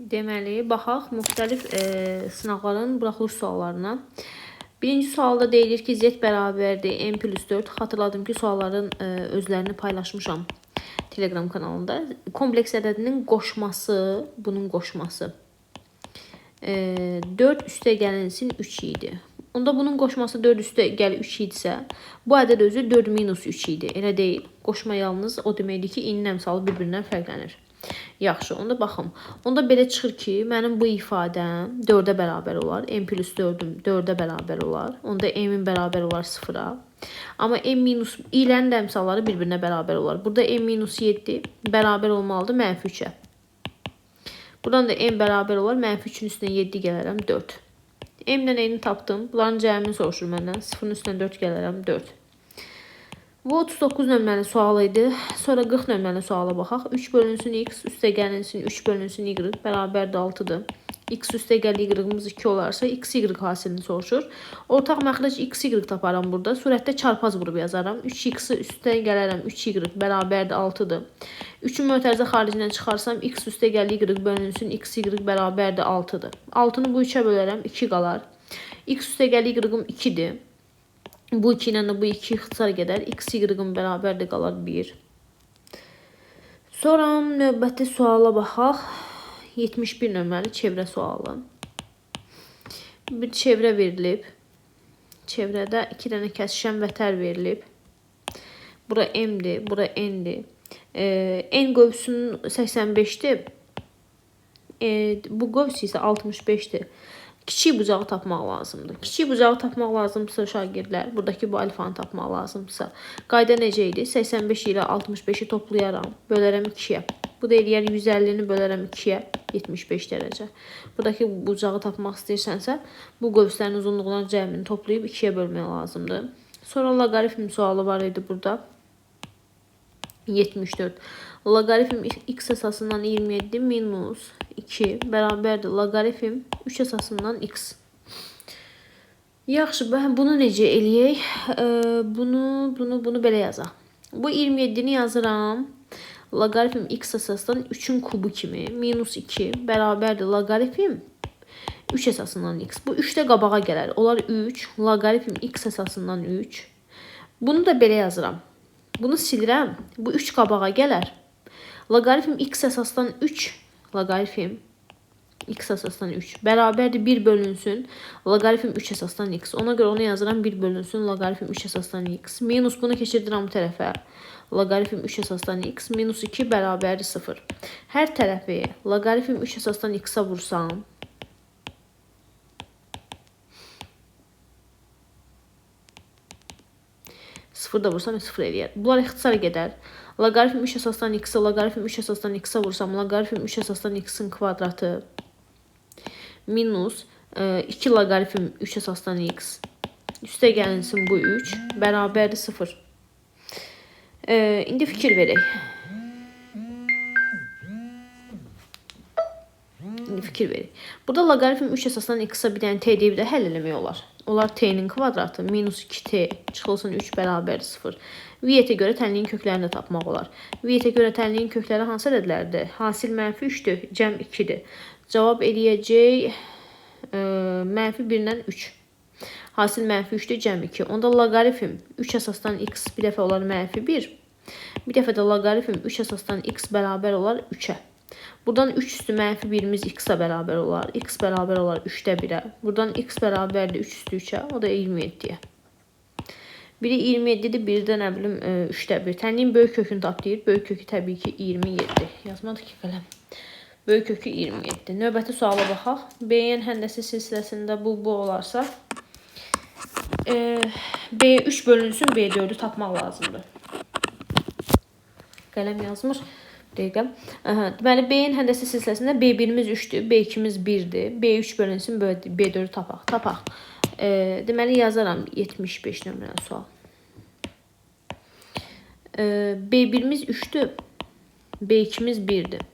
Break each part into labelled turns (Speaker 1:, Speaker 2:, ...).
Speaker 1: Deməli, baxaq müxtəlif e, sınaqların buraxılış suallarına. Birinci sualda deyilir ki, z bərabərdir n plus 4. Xatırladım ki, sualların e, özlərini paylaşmışam Telegram kanalında. Kompleks ədədinin qoşması, bunun qoşması. E, 4 üstə gəlinsin 3 idi. Onda bunun qoşması 4 üstə gəl 3 idisə, bu ədəd özü 4 minus 3 idi. Elə deyil. Qoşma yalnız o deməkdir ki, in əmsalı bir-birindən fərqlənir. Yaxşı, onda baxım. Onda belə çıxır ki, mənim bu ifadəm 4-ə bərabər olar. n plus 4-üm 4-ə bərabər olar. Onda m-in bərabər olar 0-a. Amma m minus ilənin də əmsalları bir-birinə bərabər olar. Burada m minus 7 bərabər olmalıdır mənfi 3-ə. Buradan da m bərabər olar. Mənfi 3-ün üstünə 7 gələrəm 4. M-lə n-i tapdım. Bunların cəmini soruşur məndən. 0-ın üstünə 4 gələrəm 4. Bu 39 nömrəli sual idi. Sonra 40 nömrəli suala baxaq. 3 bölünsün x üstə gəlinsin 3 bölünsün y bərabərdir 6-dır. x üstə gəl y-imiz 2 olarsa x y hasilini soruşur. Ortaq məxrəc x y taparam burada. Surətdə çarpaz vurub yazaram. 3x-i üstə gələrəm 3y bərabərdir 6-dır. 3-ün mötərizə xaricindən çıxarsam x üstə gəl y bölünsün x y bərabərdir 6-dır. 6-nı bu 3-ə bölərəm 2 qalar. x üstə gəl y-im 2-dir. Bu 2 ilə bu 2 ixtisar gedər. X, y-in bərabərdir qalar 1. Sonra növbəti suala baxaq. 71 nömrəli çevrə sualı. Bir çevrə verilib. Çevrədə 2 dənə kəsişən vətər verilib. Bura m-dir, bura n-dir. E, n qövsünün 85-dir. E, bu qövs isə 65-dir. Kiçik bucağı tapmaq lazımdır. Kiçik bucağı tapmaq lazımdırsa şagirdlər, buradakı bu alfanı tapmaq lazımdırsa, qayda necə idi? 85 ilə 65-i toplayaram, bölərəm 2-yə. Bu da eləyər 150-ni bölərəm 2-yə, 75 dərəcə. Buradakı bucağı tapmaq istəyirsənsə, bu qövslərin uzunluğunun cəmini toplayıb 2-yə bölmək lazımdır. Sonra loqaritm sualı var idi burada. 74. Logaritm x əsasından 27 minus 2 bərabərdir logaritm 3 əsasından x. Yaxşı, bunu necə eləyək? Ee, bunu, bunu, bunu belə yazaq. Bu 27-ni yazıram. Logaritm x əsasından 3-ün kubu kimi minus 2 bərabərdir logaritm 3 əsasından x. Bu 3 də qabağa gələr. Olar 3 logaritm x əsasından 3. Bunu da belə yazıram. Bunu silirəm. Bu 3 qabağa gələr. Logaritm x əsasdan 3 logaritm x əsasdan 3 bərabərdir 1 bölünsün logaritm 3 əsasdan x. Ona görə onu yazıram 1 bölünsün logaritm 3 əsasdan x. Minus bunu keçirdirəm bu tərəfə. Logaritm 3 əsasdan x minus 2 bərabərdir 0. Hər tərəfi logaritm 3 əsasdan x-a vursam 0 da vursam 0 eləyər. Bunlar ixtisar gedər. Logaritm 3 əsasdan x, logaritm 3 əsasdan x-a vursam, logaritm 3 əsasdan x-in kvadratı minus e, 2 logaritm 3 əsasdan x üstə gəlinsin bu 3 bərabərdir 0. E, fikir verək. İndi fikir verək. Burada logaritm 3 əsasdan x-a bir dənə t deyib də həll eləmək olar. Onlar t'nin kvadratı minus 2t çıxılsın 3 bərabər 0. Viyyətə görə tənliyin köklərini də tapmaq olar. Viyyətə görə tənliyin kökləri hansı ədədlərdir? Hasil mənfi 3-dür, cəm 2-dir. Cavab eləyəcək e, mənfi 1-dən 3. Hasil mənfi 3-dür, cəm 2. Onda logaritm 3 əsasdan x bir dəfə olar mənfi 1. Bir dəfə də logaritm 3 əsasdan x bərabər olar 3-ə. Buradan 3 üstü mənfi 1-imiz x-a bərabər olar. x bərabər olar 3-də 1-ə. Buradan x bərabərdir 3 üstü 3-ə. O da 27-yə. Biri 27-dir, biri də nə bilim 3-də 1. Tənliyin böyük kökünü tap deyir. Böyük kökü təbii ki 27. Yazmadı ki qələm. Böyük kökü 27. Növbəti suala baxaq. B-nin həndəsi silsiləsində bu bu olarsa e, B3 bölünsün B4-ü tapmaq lazımdır. Qələm yazmır dəqiqə. Aha, deməli B-nin həndəsə silsiləsində B1-imiz 3-dür, B2-miz 1-dir. B3 bölünsün B4-ü tapaq. Tapaq. E, deməli yazaram 75 nömrəli sual. E, B1-imiz 3-dür. B2-miz 1-dir.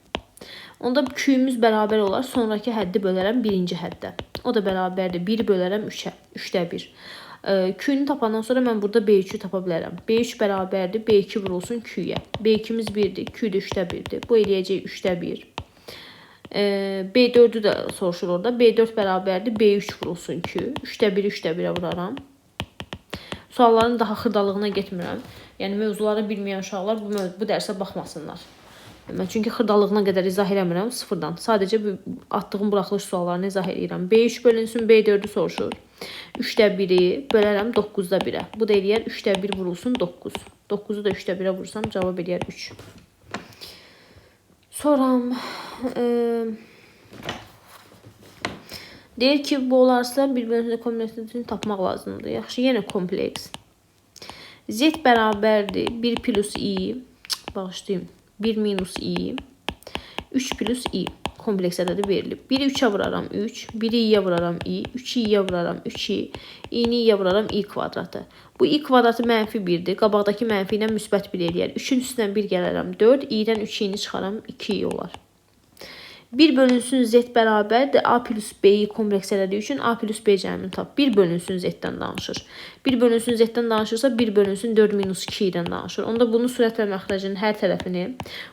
Speaker 1: Onda Q-imiz bərabər olar. Sonrakı həddi bölərəm birinci həddə. O da bərabərdir. 1 bölərəm 3-ə. 3-də 1. Q-ni tapandan sonra mən burada B3-ü tapa bilərəm. B3 bərabərdir, B2 vurulsun Q-yə. B2-miz 1-dir, Q də 3-də 1-dir. Bu eləyəcək 3-də 1. E, B4'ü də soruşur orada. B4 bərabərdir B3 vurulsun ki, 3-də 1, 3-də 1-ə vuraram. Sualların daha xırdalığına getmirəm. Yəni mövzuları bilməyən uşaqlar bu bu dərsə baxmasınlar. Mən çünki xırdalığına qədər izah eləmirəm sıfırdan. Sadəcə bu atdığım buraxılış suallarını izah edirəm. B3 bölünsün B4-ü soruşur. 3-də 1-i bölərəm 9-da 1-ə. Bu da eləyər 3-də 1 vurulsun 9. 9-u da 3-də 1-ə vursam cavab eləyər 3. Sonra e, deyir ki, bu olarsa bir-birinizlə kombinasiyasını tapmaq lazımdır. Yaxşı, yenə kompleks. Z bərabərdir. 1 plus i, bağışlayın, 1 minus i, 3 plus i kompleks ədədi verilib. 1-i 3-ə vuraram 3, 1-i i-yə vuraram i, 3-i i-yə vuraram 3i, i-ni i-yə vuraram i kvadratı. Bu i kvadratı mənfi 1-dir. Qabaqdakı mənfi ilə müsbət 1 eləyər. 3-ün üstündən 1 gələrəm 4, i-dən 3i-ni çıxaram 2i olar. 1 bölünsün z bərabərdir a plus b-yi kompleks elədiyi üçün a plus b cəmini tap. 1 bölünsün z-dən danışır. 1 bölünsün z-dən danışırsa 1 bölünsün 4 minus 2-dən danışır. Onda bunu sürət və məxrəcinin hər tərəfini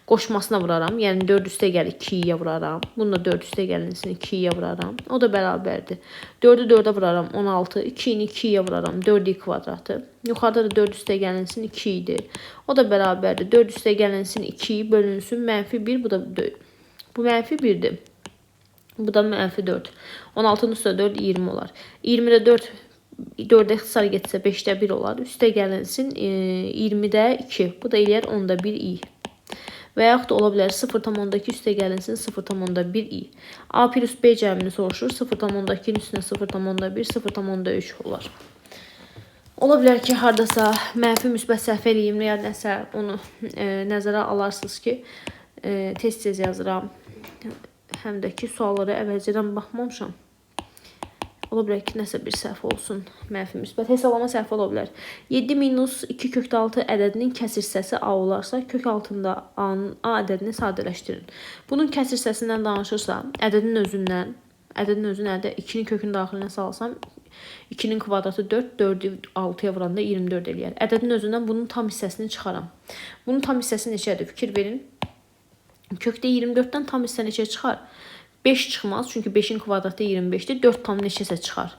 Speaker 1: qoşmasına vuraram. Yəni 4 üstə gəl 2-yə vuraram. Bunu da 4 üstə gəlinsin 2-yə vuraram. O da bərabərdir. 4-ü 4-ə vuraram 16, 2-ni 2-yə vuraram 4i kvadratı. Yuxarıda da 4 üstə gəlinsin 2 idi. O da bərabərdir. 4 üstə gəlinsin 2 bölünsün mənfi 1, bu da Bu mənfi 1-dir. Bu da mənfi 4. 16-nın üstə 4 20 olar. 20-də 4 4-ə ixtisar getsə 5-də 1 olar. Üstə gəlinsin e, 20-də 2. Bu da eləyər 10-da 1 i. Və yaxud da ola bilər 0,2 üstə gəlinsin 0,1 i. A plus B cəmini soruşur. 0,2-nin üstünə 0,1, 0,3 olar. Ola bilər ki, hardasa mənfi müsbət səhv eləyim ya nəsə onu e, nəzərə alarsınız ki, e, tez-tez yazıram həm də ki, suallara əvvəlcədən baxmamışam. Ola bilər ki, nəsə bir səhv olsun. Mənfi müsbət hesablama səhvi ola bilər. 7 minus 2 kökdə 6 ədədinin kəsir hissəsi A olarsa, kök altında A-nın A ədədini sadələşdirin. Bunun kəsir hissəsindən danışırsa, ədədin özündən, ədədin özü nədir? 2-nin kökünü daxilinə salsam, 2-nin kvadratı 4, 4-ü 6-ya vuranda 24 eləyər. Ədədin özündən bunun tam hissəsini çıxaram. Bunun tam hissəsi neçədir? Fikir verin. Kökdə 24-dən tam hissə neçə çıxar? 5 çıxmaz, çünki 5-in kvadratı 25-dir. 4 tam neçəsə çıxar.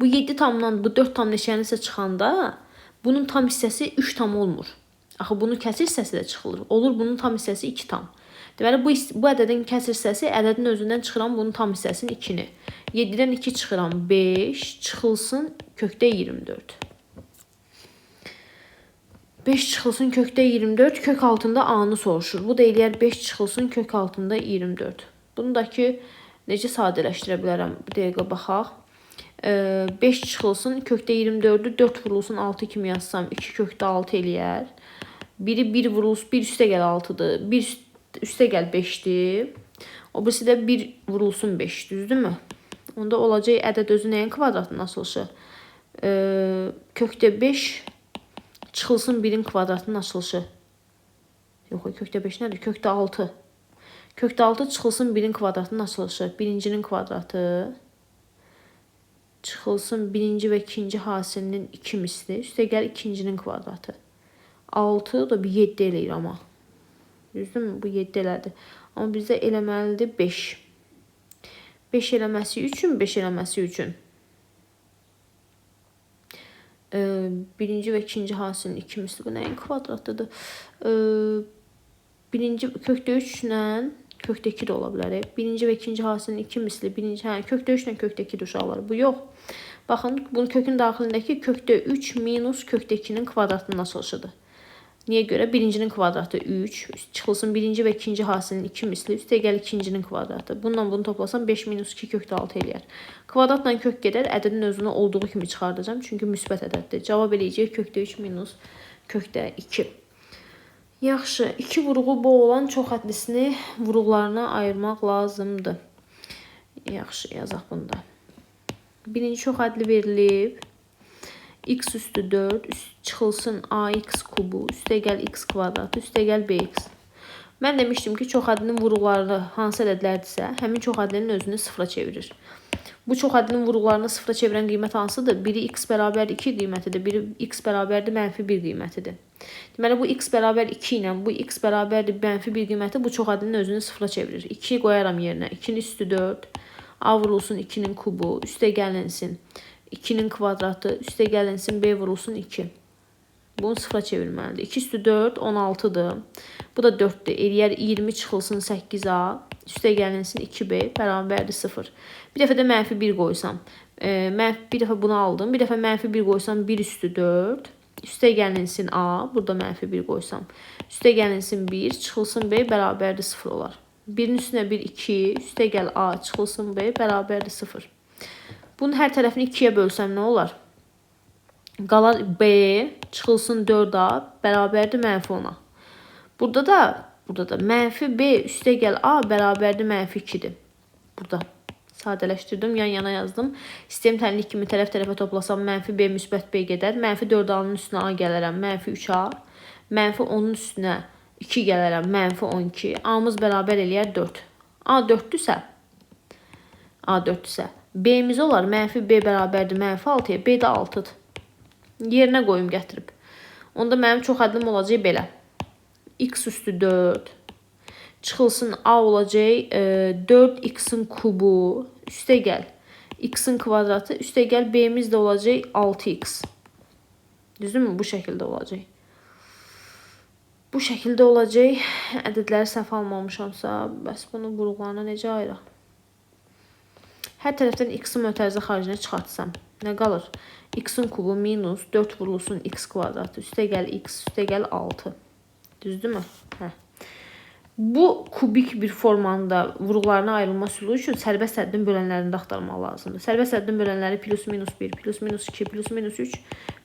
Speaker 1: Bu 7 tamdan bu 4 tam neçənisə çıxanda bunun tam hissəsi 3 tam olmur. Axı bunun kəsir hissəsi də çıxılır. Olur bunun tam hissəsi 2 tam. Deməli bu bu ədədin kəsir hissəsi ədədin özündən çıxıram bunun tam hissəsinin 2-ni. 7-dən 2 çıxıram 5, çıxılsın kökdə 24. 5 çıxılsın kökdə 24, kök altında A-nı soruşur. Bu da eləyər 5 çıxılsın kök altında 24. Bunu da ki, necə sadələşdirə bilərəm? Bir dəqiqə baxaq. 5 çıxılsın kökdə 24-ü 4 vurulsun 6 kimi yazsam 2 kökdə 6 eləyər. Biri 1 vurulsun 1 üstə gəl 6-dır. 1 üstə gəl 5-dir. O birisi də 1 vurulsun 5, düzdürmü? Onda olacaq ədəd özü nəyin kvadratının açılışı? Kökdə 5 Çıxılsın 1-in kvadratının açılışı. Yox, kökdə 5 nədir? Kökdə 6. Kökdə 6 çıxılsın 1-in kvadratının açılışı. Birincinin kvadratı. Çıxılsın birinci və ikinci hasilinin 2 misli. Üstə gəl ikincinin kvadratı. 6 da bir 7 eləyir amma. Düzdürmü? Bu 7 elədi. Amma bizdə eləməlidir 5. 5 eləməsi üçün, 5 eləməsi üçün birinci ve ikinci hasilin iki misli bu nəyin kvadratıdır? Birinci kökdə 3 ilə kökdə 2 də ola bilər. Birinci və ikinci hasilin iki misli, birinci, hə, kökdə 3 ilə kökdə 2 uşaqlar. Bu yox. Baxın, bunun kökün daxilindəki kökdə 3 minus kökdə 2-nin kvadratının açılışıdır. Niyə görə? Birincinin kvadratı 3, çıxılsın birinci və ikinci hasilin 2 misli, üstə gəl ikincinin kvadratı. Bununla bunu toplasam 5 minus 2 kökdə 6 eləyər. Kvadratla kök gedər, ədədin özünü olduğu kimi çıxardacağım, çünki müsbət ədəddir. Cavab eləyəcək kökdə 3 minus kökdə 2. Yaxşı, 2 vuruğu bu olan çox ədlisini vuruqlarına ayırmaq lazımdır. Yaxşı, yazaq bunda. Birinci çox ədli verilib x üstü 4 üst çıxılsın ax kubu üstə gəl x kvadratı üstə gəl bx. Mən demişdim ki, çox ədlinin vuruqları hansı ədədlərdirsə, həmin çox ədlinin özünü sıfıra çevirir. Bu çox ədədin vurğularını sıfıra çevirən qiymət hansıdır? Biri x bərabər 2 qiymətidir, biri x bərabərdir mənfi 1 qiymətidir. Deməli bu x bərabər 2 ilə bu x bərabərdir mənfi 1 qiyməti bu çox ədədin özünü sıfıra çevirir. 2 qoyaram yerinə. 2-nin üstü 4. A vurulsun 2-nin kubu, üstə gəlinsin 2-nin kvadratı, üstə gəlinsin b vurulsun 2. Bunu sıfıra çevirməlidir. 2 üstü 4 16-dır. Bu da 4-dür. Eləyər 20 çıxılsın 8A. Üstə gəlinsin 2B bərabərdir 0. Bir dəfə də mənfi 1 qoysam. E, mənfi bir dəfə bunu aldım. Bir dəfə mənfi 1 qoysam 1 üstü 4. Üstə gəlinsin A. Burada mənfi 1 qoysam. Üstə gəlinsin 1. Çıxılsın B bərabərdir 0 olar. 1-in üstünə 1 2. Üstə gəl A. Çıxılsın B bərabərdir 0. Bunun hər tərəfini 2-yə bölsəm nə olar? Qalar B çıxılsın 4A bərabərdir mənfi 10-a. Burada da burada da mənfi B üstə gəl A bərabərdir mənfi 2-dir. Burada sadələşdirdim, yan yana yazdım. Sistem tənlik kimi tərəf tərəfə toplasam mənfi B müsbət B gedər. Mənfi 4A-nın üstünə A gələrəm, mənfi 3A. Mənfi 10-un üstünə 2 gələrəm, mənfi 12. A-mız bərabər eləyər 4. A 4-dürsə A 4-dürsə B-miz olar mənfi B bərabərdir mənfi 6-ya, B də 6-dır. Yerinə qoyum gətirib. Onda mənim çox ədlim olacaq belə. x üstü 4 çıxılsın a olacaq e, 4x-in kubu üstə gəl x-in kvadratı üstə gəl b-miz də olacaq 6x. Düzdürmü? Bu şəkildə olacaq. Bu şəkildə olacaq. Ədədləri səhv almamışamsa, bəs bunu vurğularına necə ayıraq? Hər tərəfdən x-i mötərizə xaricinə çıxartsam, nə qalır? x-in kubu minus 4 vurulsun x kvadratı üstə gəl x üstə gəl 6. Düzdürmü? Hə. Bu kubik bir formanın vurğularına ayrılma üsulu üçün sərbəst həddin bölənlərini də axtarmaq lazımdır. Sərbəst həddin bölənləri plus minus 1, plus minus 2, plus minus 3,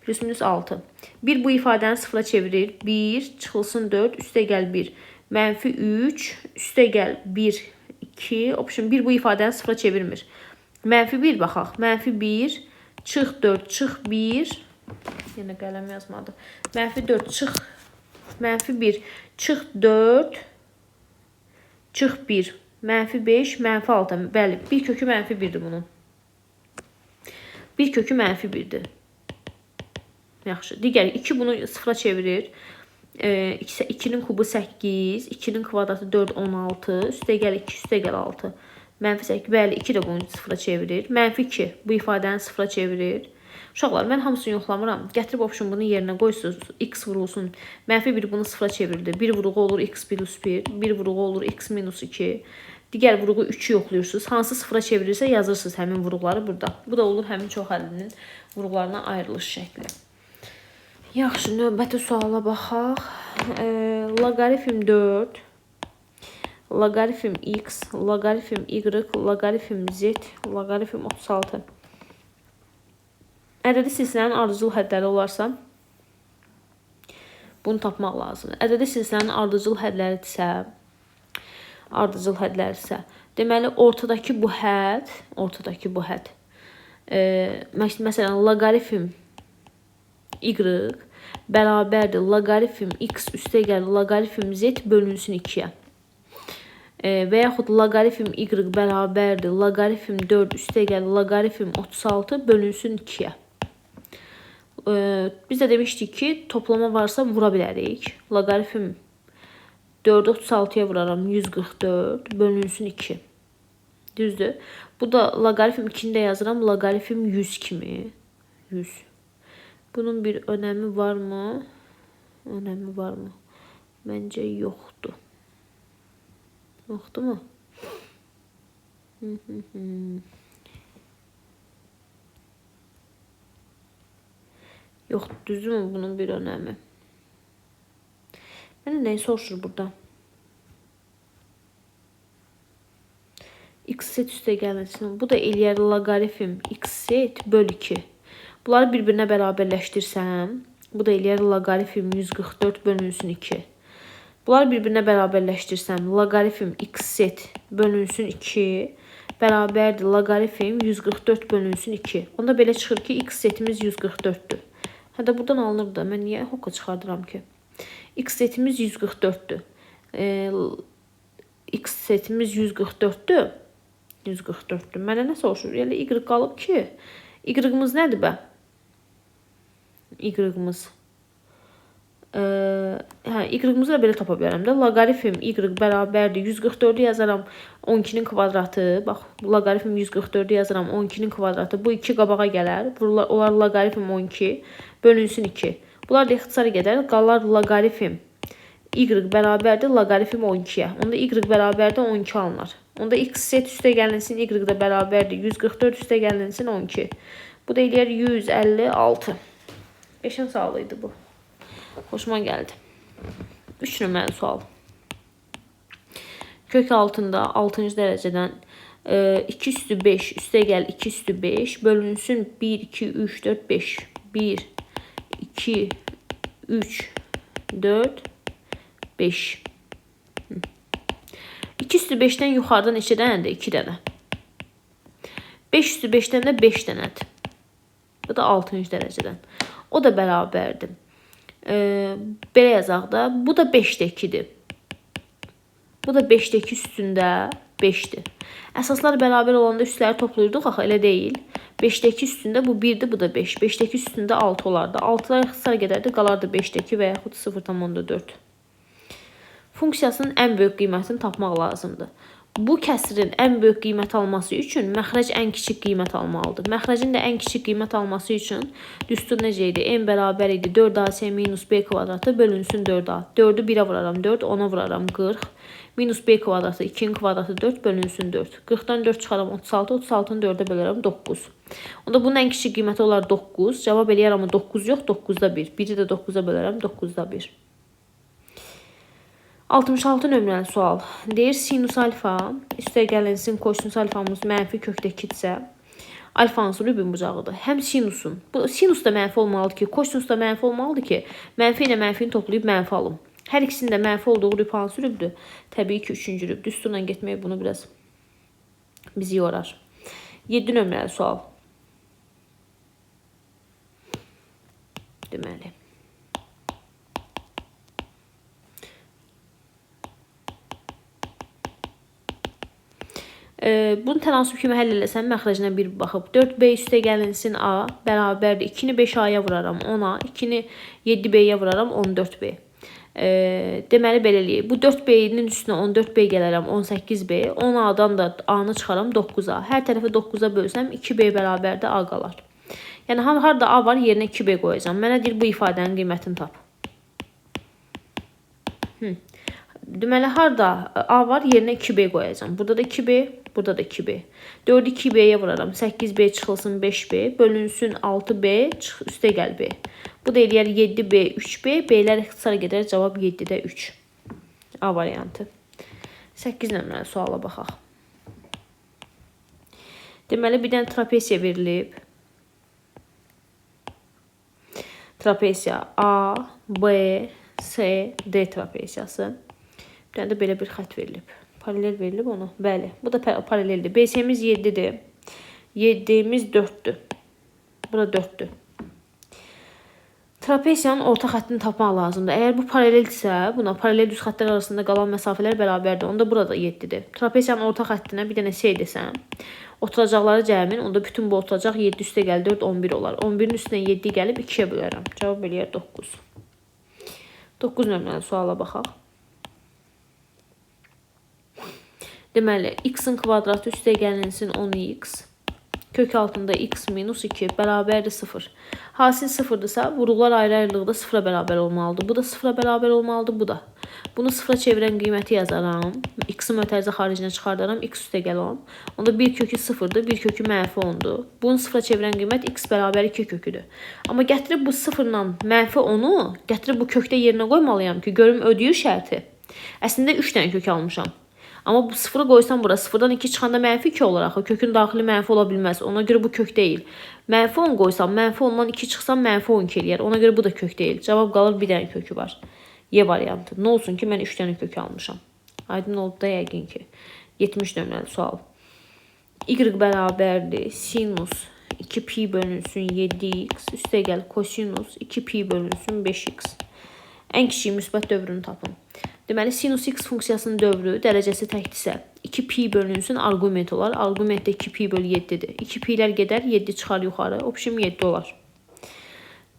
Speaker 1: plus minus 6. 1 bu ifadəni sıfıra çevirir. 1 çıxılsın 4, üstə gəl 1. Mənfi 3, üstə gəl 1, 2. Option 1 bu ifadəni sıfıra çevirmir. Mənfi 1 baxaq. Mənfi 1 çıx 4 çıx 1 yenə qələm yazmadı. Mənfi 4 çıx mənfi 1 çıx 4 çıx 1 mənfi 5 mənfi 6. Bəli, bir kökü mənfi 1-dir bunun. Bir kökü mənfi 1-dir. Yaxşı. Digər 2 bunu sıfıra çevirir. 2-nin e, kubu 8, 2-nin kvadratı 4, 16, üstə gəl 2, üstə gəl 6. Mənfi 8, bəli 2 də bunu sıfıra çevirir. Mənfi 2 bu ifadəni sıfıra çevirir. Uşaqlar, mən hamısını yoxlamıram. Gətirib option bunu yerinə qoysunuz. X vurulsun. Mənfi 1 bunu sıfıra çevirdi. 1 vurğu olur x plus 1. 1 vurğu olur x minus 2. Digər vurğu 3-ü yoxlayırsınız. Hansı sıfıra çevirirsə yazırsınız həmin vurğuları burada. Bu da olur həmin çox həllinin vurğularına ayrılış şəkli. Yaxşı, növbəti suala baxaq. E, loqaritm 4 logaritm x, logaritm y, logaritm z, logaritm 36. Ədədi silsilənin ardıcıl hədləri olarsa, bunu tapmaq lazımdır. Ədədi silsilənin ardıcıl hədləridirsə, ardıcıl hədləridirsə, deməli ortadakı bu hədd, ortadakı bu hədd, e, məsələn, logaritm y bərabərdir logaritm x üstə gəl logaritm z bölünsün 2-yə. E, və yaxud loqaritm y bərabərdir. Loqaritm 4 üstə gəl loqaritm 36 bölünsün 2-yə. E, biz də demişdik ki, toplama varsa vura bilərik. Loqaritm 4 36-ya vuraram 144 bölünsün 2. Düzdür? Bu da loqaritm 2-ni də yazıram loqaritm 100 kimi. 100. Bunun bir önəmi varmı? Önəmi varmı? Məncə yoxdur. Oldu mu? Yok düzü mü bunun bir önemi? Yani neyi soruşur burada? x set üstə gəlməsin. Bu da eləyər loqaritm x set böl 2. Bunları bir-birinə bərabərləşdirsəm, bu da eləyər loqaritm 144 bölünsün 2. Bunlar bir-birinə bərabərləşdirsəm, loqaritm x set bölünsün 2 bərabərdir loqaritm 144 bölünsün 2. Onda belə çıxır ki, x setimiz 144-dür. Hətta buradan alınır da, mən niyə hoka çıxardıram ki? x setimiz 144-dür. E, x setimiz 144-dür. 144-dür. Mənə nə soruşur? Yəni y qalıb ki, y-imiz nədir bə? Y-imiz Ee, hə, y-imizi də belə tapa bilərəm də. Loqaritm y bərabərdir 144-ü yazaram 12-nin kvadratı. Bax, loqaritm 144-ü yazaram 12-nin kvadratı. Bu 2 qabağa gələr. Bunlar olar loqaritm 12 bölünsün 2. Bunlar da ixtisar gedər. Qalar loqaritm y bərabərdir loqaritm 12-yə. Onda y bərabərdir 12 alınır. Onda x set üstə gəlinsin y də bərabərdir 144 üstə gəlinsin 12. Bu da eləyər 156. Sual idi bu. Hoşuma geldi. 3 nömrəli sual. Kök altında 6-cı dərəcədən e, 2 üstü 5 üstə gəl 2 üstü 5 bölünsün 1, 2, 3, 4, 5. 1, 2, 3, 4, 5. 2 üstü 5-dən yuxarıdan neçə dənədir? 2 dənə. 5 üstü 5-dən də 5 dənədir. Bu da 6-cı dərəcədən. O da bərabərdir. E, belə yazaq da. Bu da 5-də 2-dir. Bu da 5-də 2 üstündə 5-dir. Əsaslar bərabər olanda üstləri toplayırdıq, axı elə deyil. 5-də 2 üstündə bu 1-dir, bu da 5. 5-də 2 üstündə 6 olardı. 6-lar ixtisar gedərdi, qalardı 5-də 2 və yaxud 0,4. Funksiyasının ən böyük qiymətini tapmaq lazımdır. Bu kəsirin ən böyük qiymət alması üçün məxrəc ən kiçik qiymət almalıdır. Məxrəcin də ən kiçik qiymət alması üçün düstur necə idi? n bərabər idi 4ac minus b kvadratı bölünsün 4a. 4-ü 1-ə vuraram 4, 10-a vuraram 40. Minus b kvadratı 2-nin kvadratı 4 bölünsün 4. 40-dan 4 çıxaram 36, 36-nı 4-ə bölərəm 9. Onda bunun ən kiçik qiyməti olar 9. Cavab eləyər amma 9 yox, 9-da 1. 1-i də 9-a bölərəm 9-da 1. 66 nömrəli sual. Deyir sinus alfa üstə gəlinsin kosinus alfamız mənfi kökdə 2-dirsə, alfanın rübün bucağıdır. Həm sinusun. Bu sinus da mənfi olmalıdır ki, kosinus da mənfi olmalıdır ki, mənfi ilə mənfini toplayıb mənfi alım. Hər ikisinin də mənfi olduğu rüb hansı rübdür? Təbii ki, 3-cü rüb. Düsturla getmək bunu biraz bizi yorar. 7 nömrəli sual. Deməli. E, bunu tənasüb kimi həll eləsəm məxrəcinə bir baxıb 4b üstə gəlinsin a bərabərdir 2-ni 5a-ya vuraram 10-a, 2-ni 7b-yə vuraram 14b. E, deməli belə eləyək. Bu 4b-nin üstünə 14b gələrəm 18b, 10a-dan da a-nı çıxaram 9a. Hər tərəfi 9-a bölsəm 2b bərabərdir a qalar. Yəni harda a var yerinə 2b qoyacağam. Mənə deyir bu ifadənin qiymətini tap. Hı. Deməli harda a var yerinə 2b qoyacağam. Burada da 2b, Burada da 2B. 4'ü 2B'ye vuraram. 8B çıxılsın 5B. Bölünsün 6B. Çıx, üstə gəl B. Bu da eləyər 7B, 3B. B'lər ixtisar gedər. Cavab 7-də 3. A variantı. 8 nömrəli suala baxaq. Deməli, bir dənə trapesiya verilib. Trapesiya A, B, C, D trapesiyası. Bir dənə də belə bir xət verilib. Paralel verilib onu. Bəli. Bu da paraleldir. BC-miz 7-dir. 7-miz 4-dür. Bu da 4-dür. Trapesiyanın orta xəttini tapmaq lazımdır. Əgər bu paraleldirsə, buna paralel düz xəttlər arasında qalan məsafələr bərabərdir. Onda burada 7-dir. Trapesiyanın orta xəttinə bir dənə şey desəm, oturacaqları cəmin, onda bütün bu oturacaq 7 üstə gəl 4 11 olar. 11-in üstünə 7 gəlib 2-yə bölərəm. Cavab eləyər 9. 9 nömrəli suala baxaq. Deməli, x-in kvadratı üstə gəlinsin 10x. Kök altında x minus 2 bərabərdir 0. Hasil 0-dırsa, vuruqlar ayrı-ayrılıqda 0-a bərabər olmalıdır. Bu da 0-a bərabər olmalıdır, bu da. Bunu 0-a çevirən qiyməti yazaram. X-i mötərizə xaricinə çıxardaram, x üstə gəl Onda 1 kökü 0-dır, 1 kökü mənfi 10-dur. Bunu 0-a çevirən qiymət x bərabər 2 köküdür. Amma gətirib bu 0-la mənfi 10-u gətirib bu kökdə yerinə qoymalıyam ki, görüm ödəyir şərti. Əslində 3 dənə kök almışam. Ama bu sıfırı koysam bura sıfırdan 2 çıxanda mənfi 2 olar axı. Kökün daxili mənfi ola bilməz. Ona görə bu kök deyil. Mənfi 10 qoysam, mənfi 10-dan 2 çıxsam mənfi 12 eləyər. Ona görə bu da kök deyil. Cavab qalır bir dənə kökü var. Y variantı. Nə olsun ki, mən 3 dənə kök almışam. Aydın oldu da yəqin ki. 70 nömrəli sual. Y bərabərdir sinus 2 pi bölünsün 7x üstə gəl kosinus 2 pi bölünsün 5x. Ən kiçik müsbət dövrünü tapın. Deməli sinus x funksiyasının dövrü dərəcəsi təkdirsə 2 pi bölünsün arqument olar. Arqument də 2 pi bölü 7-dir. 2 pi'lər gedər, 7 çıxar yuxarı. Opşim 7 olar.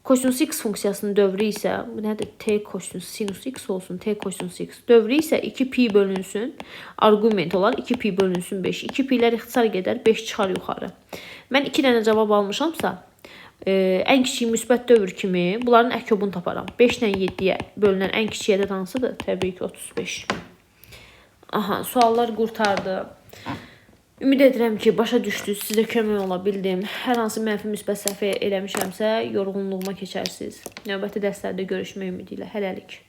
Speaker 1: Kosinus x funksiyasının dövrü isə bu nədir? T kosinus sinus x olsun. T kosinus x. Dövrü isə 2 pi bölünsün arqument olar. 2 pi bölünsün 5. 2 pi'lər ixtisar gedər, 5 çıxar yuxarı. Mən 2 dənə cavab almışamsa, e, ən kiçik müsbət dövr kimi bunların əkobunu taparam. 5 ilə 7-yə bölünən ən kiçik ədəd hansıdır? Təbii ki 35. Aha, suallar qurtardı. Ümid edirəm ki, başa düşdünüz, sizə kömək ola bildim. Hər hansı mənfi müsbət səhv eləmişəmsə, yorğunluğuma keçərsiniz. Növbəti dərslərdə görüşmək ümidi ilə. Hələlik.